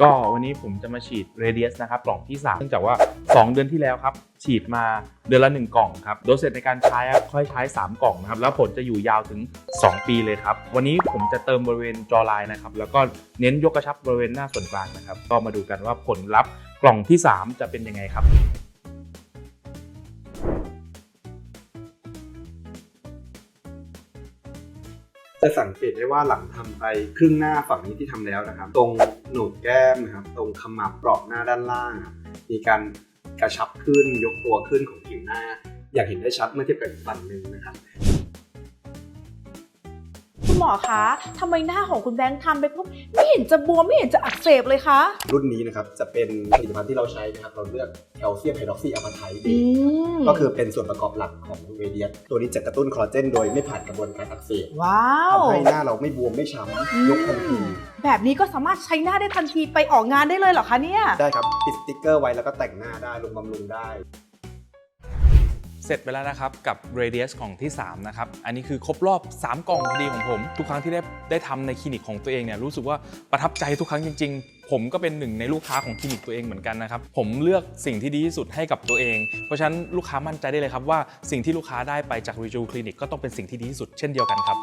ก็วันนี้ผมจะมาฉีด Radius นะครับกล่องที่ 3 เนื่องจากว่า 2 เดือนที่แล้วครับ ฉีดมาเดือนละ 1 กล่องครับโดสเสร็จในการใช้ครับค่อยใช้ 3 กล่องนะครับ แล้วผลจะอยู่ยาวถึง 2 ปีเลยครับ วันนี้ผมจะเติมบริเวณจอไลน์นะครับ แล้วก็เน้นยกกระชับบริเวณหน้าส่วนกลางนะครับ ก็มาดูกันว่าผลลัพธ์กล่องที่ 3 จะเป็นยังไงครับ จะสังเกตได้ว่าหลังทำไปครึ่งหน้าฝั่งนี้ที่ทำแล้วนะครับ ตรงโหนกแก้มนะครับ ตรงขมับกรอบหน้าด้านล่างมีการกระชับขึ้นยกตัวขึ้นของผิวหน้า อยากเห็นได้ชัดเมื่อเทียบกับฝั่งหนึ่งนะครับ หมอคะทำไมหน้าของคุณแบงค์ทำไปปุ๊บไม่เห็นจะบวมไม่เห็นจะอักเสบเลยคะ รุ่นนี้นะครับจะเป็นผลิตภัณฑ์ที่เราใช้นะครับเราเลือกแคลเซียมไฮดรอกซีอะพาไทด์อืมก็คือเป็นส่วนประกอบหลักของเวเดียสตัวนี้จะกระตุ้นคอลลาเจนโดยไม่ผ่านกระบวนการอักเสบว้าว ทำให้หน้าเราไม่บวมไม่ช้ำยกทันทีแบบนี้ก็สามารถใช้หน้าได้ทันทีไปออกงานได้เลยเหรอคะเนี่ย ได้ครับติดสติ๊กเกอร์ไว้แล้วก็แต่งหน้าได้ลงบำรุงได้ เสร็จไปแล้วนะครับกับ Radius ของที่ 3 นะครับ อันนี้คือครบรอบ 3 กล่องพอดีของผม ทุกครั้งที่ได้ได้ทำในคลินิกของตัวเองเนี่ยรู้สึกว่าประทับใจทุกครั้งจริง ๆ ผมก็เป็นหนึ่งในลูกค้าของคลินิกตัวเองเหมือนกันนะครับ ผมเลือกสิ่งที่ดีที่สุดให้กับตัวเอง เพราะฉะนั้นลูกค้ามั่นใจได้เลยครับว่าสิ่งที่ลูกค้าได้ไปจาก r e j u Clinic ก็ต้องเป็นสิ่งที่ดีที่สุดเช่นเดียวกันครับ